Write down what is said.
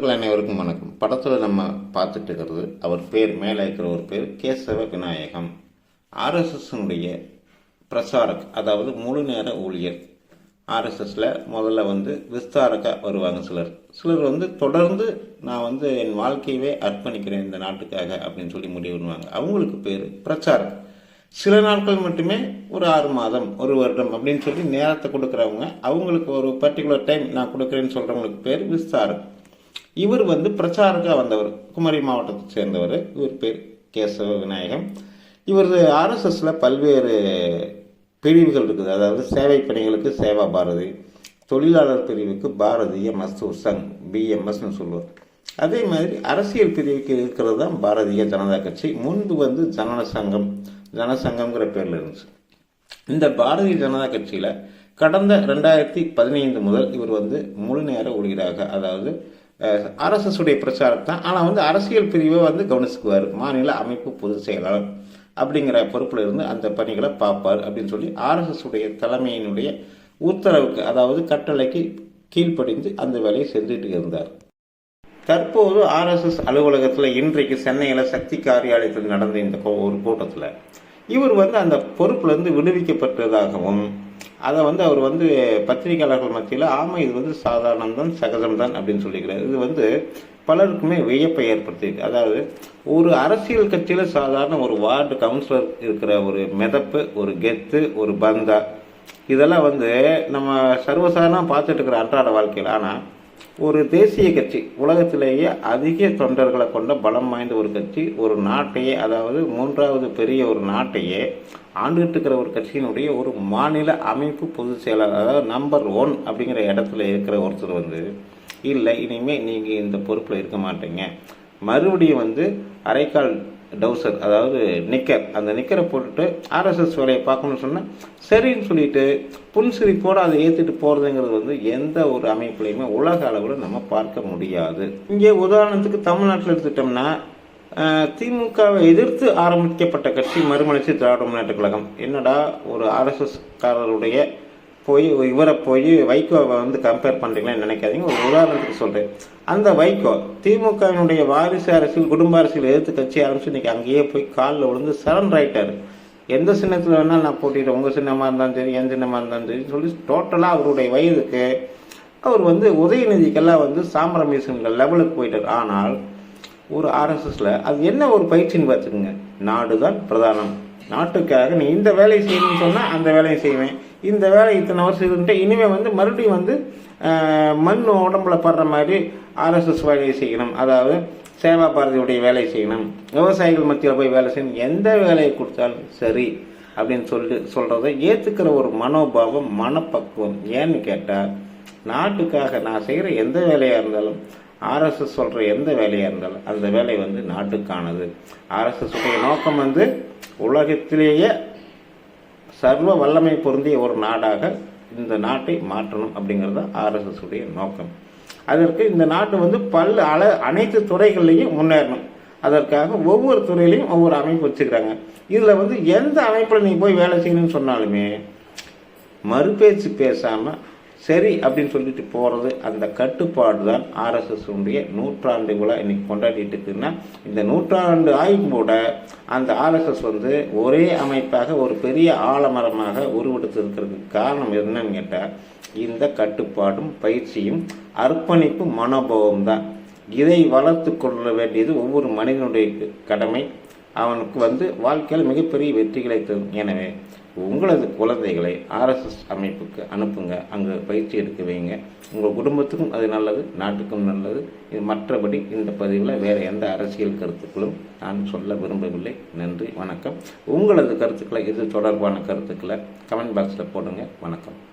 அனைவருக்கும் வணக்கம். படத்தில் நம்ம பார்த்துட்டு இருக்கிறது அவர் பேர் மேலே இருக்கிற ஒரு பேர் கேசவ விநாயகம். ஆர்எஸ்எஸ்னுடைய பிரசாரக் அதாவது முழு நேர ஊழியர். ஆர்எஸ்எஸில் முதல்ல வந்து விஸ்தாரக்காக வருவாங்க சிலர். சிலர் வந்து தொடர்ந்து நான் வந்து என் வாழ்க்கையவே அர்ப்பணிக்கிறேன் இந்த நாட்டுக்காக அப்படின்னு சொல்லி முடிவு பண்ணுவாங்க. அவங்களுக்கு பேர் பிரச்சாரக் சில நாட்கள் மட்டுமே ஒரு ஆறு மாதம் ஒரு வருடம் அப்படின்னு சொல்லி நேரத்தை கொடுக்குறவங்க அவங்களுக்கு ஒரு பர்டிகுலர் டைம் நான் கொடுக்குறேன்னு சொல்கிறவங்களுக்கு பேர் விஸ்தாரக். இவர் வந்து பிரச்சாரக்காக வந்தவர். குமரி மாவட்டத்தை சேர்ந்தவர். இவர் பேர் கேசவ விநாயகம். இவர் ஆர்எஸ்எஸில் பல்வேறு பிரிவுகள் இருக்குது. அதாவது சேவை பணிகளுக்கு சேவா பாரதி தொழிலாளர் பிரிவுக்கு பாரதிய மஸ்தூர் சங் பிஎம்எஸ்னு சொல்லுவார். அதே மாதிரி அரசியல் பிரிவுக்கு இருக்கிறது தான் பாரதிய ஜனதா கட்சி. முன்பு வந்து ஜனன சங்கம் ஜனசங்கம்ங்கிற பேரில் இருந்துச்சு. இந்த பாரதிய ஜனதா கட்சியில் கடந்த ரெண்டாயிரத்தி பதினைந்து முதல் இவர் வந்து முழு நேர ஊழியராக அதாவது ஆர்எஸ்எஸ் பிரச்சாரம் தான் ஆனால் வந்து அரசியல் பிரிவை வந்து கவனிச்சுக்குவார். மாநில அமைப்பு பொதுச் செயலாளர் அப்படிங்கிற பொறுப்பில் இருந்து அந்த பணிகளை பார்ப்பார் அப்படின்னு சொல்லி ஆர்எஸ்எஸுடைய தலைமையினுடைய உத்தரவுக்கு அதாவது கட்டளைக்கு கீழ்ப்படிந்து அந்த வேலையை செஞ்சுட்டு இருந்தார். தற்போது ஆர்எஸ்எஸ் அலுவலகத்தில் இன்றைக்கு சென்னையில் சக்தி காரியாலயத்தில் நடந்த இந்த கோ- ஒரு கூட்டத்தில் இவர் வந்து அந்த பொறுப்புலேருந்து விடுவிக்கப்பட்டதாகவும் அதை வந்து அவர் வந்து பத்திரிகையாளர்கள் மத்தியில் ஆமாம் இது வந்து சாதாரணம் தான் சகஜம்தான் அப்படின்னு சொல்லிக்கிறார். இது வந்து பலருக்குமே வியப்பை ஏற்படுத்தியிருக்கு. அதாவது ஒரு அரசியல் கட்சியில் சாதாரண ஒரு வார்டு கவுன்சிலர் இருக்கிற ஒரு மிதப்பு ஒரு கெத்து ஒரு பந்தா இதெல்லாம் வந்து நம்ம சர்வசாதாரணமாக பார்த்துட்டு இருக்கிற அன்றாட வாழ்க்கையில். ஆனால் ஒரு தேசிய கட்சி உலகத்திலேயே அதிக தொண்டர்களை கொண்ட பலம் வாய்ந்த ஒரு கட்சி ஒரு நாட்டையே அதாவது மூன்றாவது பெரிய ஒரு நாட்டையே ஆண்டுகிட்டு இருக்கிற ஒரு கட்சியினுடைய ஒரு மாநில அமைப்பு பொதுச் செயலாளர் அதாவது நம்பர் ஒன் அப்படிங்கிற இடத்துல இருக்கிற ஒருத்தர் வந்து இல்லை இனிமேல் நீங்கள் இந்த பொறுப்பில் இருக்க மாட்டீங்க. மறுபடியும் வந்து அரைக்கால் டவுசர் அதாவது நிக்கர். அந்த நிக்கரை போட்டுட்டு ஆர்எஸ்எஸ் வேலையை பார்க்கணும்னு சொன்னால் சரின்னு சொல்லிட்டு புன்சிரிப்போடு அதை ஏற்றிட்டு போகிறதுங்கிறது வந்து எந்த ஒரு அமைப்புலையுமே உலக அளவில் நம்ம பார்க்க முடியாது. இங்கே உதாரணத்துக்கு தமிழ்நாட்டில் எடுத்துட்டோம்னா திமுகவை எதிர்த்து ஆரம்பிக்கப்பட்ட கட்சி மறுமலர்ச்சி திராவிட முன்னேற்ற கழகம். என்னடா ஒரு ஆர்எஸ்எஸ்காரருடைய போய் இவரை போய் வைகோவை வந்து கம்பேர் பண்ணுறீங்களான்னு நினைக்காதீங்க. ஒரு உதாரணத்துக்கு சொல்கிறேன் அந்த வைகோ திமுகவினுடைய வாரிசு அரசியல் குடும்ப அரசியல் எதிர்த்து கட்சி ஆரம்பிச்சு இன்னைக்கு அங்கேயே போய் காலில் விழுந்து சரண் ஆயிட்டாரு. எந்த சின்னத்தில் வேணாலும் நான் போட்டிடுறேன் உங்கள் சின்னமாக இருந்தாலும் சரி என் சின்னமாக இருந்தாலும் சரி சொல்லி டோட்டலாக அவருடைய வயதுக்கு அவர் வந்து உதயநிதிக்கெல்லாம் வந்து சாம்பிரமேசன்கள் லெவலுக்கு போயிட்டார். ஆனால் ஒரு ஆர்எஸ்எஸில் அது என்ன ஒரு பயிற்சின்னு பார்த்துக்குங்க. நாடு தான் பிரதானம். நாட்டுக்காக நீ இந்த வேலையை செய்யணும்னு சொன்னால் அந்த வேலையை செய்வேன். இந்த வேலை இத்தனை வருஷம் இருந்துட்டு இனிமேல் வந்து மறுபடியும் வந்து மண் உடம்புல படுற மாதிரி ஆர்எஸ்எஸ் வேலையை செய்யணும். அதாவது சேவா பாரதியுடைய வேலையை செய்யணும். விவசாயிகள் மத்தியில் போய் வேலை செய்யணும். எந்த வேலையை கொடுத்தாலும் சரி அப்படின்னு சொல்லி சொல்கிறத ஏற்றுக்கிற ஒரு மனோபாவம் மனப்பக்குவம். ஏன்னு கேட்டால் நாட்டுக்காக நான் செய்கிற எந்த வேலையாக இருந்தாலும் ஆர்எஸ்எஸ் சொல்கிற எந்த வேலையாக இருந்தாலும் அந்த வேலை வந்து நாட்டுக்கானது. ஆர்எஸ்எஸ் உடைய நோக்கம் வந்து உலகத்திலேயே சர்வ வல்லமை பொருந்திய ஒரு நாடாக இந்த நாட்டை மாற்றணும் அப்படிங்கிறது தான் ஆர்எஸ்எஸ் உடைய நோக்கம். அதற்கு இந்த நாட்டு வந்து பல் அள அனைத்து துறைகள்லையும் முன்னேறணும். அதற்காக ஒவ்வொரு துறையிலையும் ஒவ்வொரு அமைப்பு வச்சுக்கிறாங்க. இதில் வந்து எந்த அமைப்பில் நீ போய் வேலை செய்யணும்னு சொன்னாலுமே மறுபேச்சு பேசாமல் சரி அப்படின்னு சொல்லிட்டு போகிறது அந்த கட்டுப்பாடு தான் ஆர்எஸ்எஸ் உடைய நூற்றாண்டு விழா இன்னைக்கு கொண்டாடிட்டு இருக்குன்னா இந்த நூற்றாண்டு ஆயும் கூட அந்த ஆர்எஸ்எஸ் வந்து ஒரே அமைப்பாக ஒரு பெரிய ஆலமரமாக உருவெடுத்திருக்கிறதுக்கு காரணம் என்னன்னு கேட்டால் இந்த கட்டுப்பாடும் பயிற்சியும் அர்ப்பணிப்பு மனோபாவம் தான் இதை வளர்த்து கொள்ள வேண்டியது ஒவ்வொரு மனிதனுடைய கடமை. அவனுக்கு வந்து வாழ்க்கையில் மிகப்பெரிய வெற்றிகளை தரும். எனவே உங்களது குழந்தைகளை ஆர்எஸ்எஸ் அமைப்புக்கு அனுப்புங்க. அங்கே பயிற்சி எடுக்க வைங்க. உங்கள் குடும்பத்துக்கும் அது நல்லது நாட்டுக்கும் நல்லது. இது மற்றபடி இந்த பதிவில் வேறு எந்த அரசியல் கருத்துக்களும் நான் சொல்ல விரும்பவில்லை. நன்றி வணக்கம். உங்களது கருத்துக்களை இது தொடர்பான கருத்துக்களை கமெண்ட் பாக்ஸில் போடுங்க. வணக்கம்.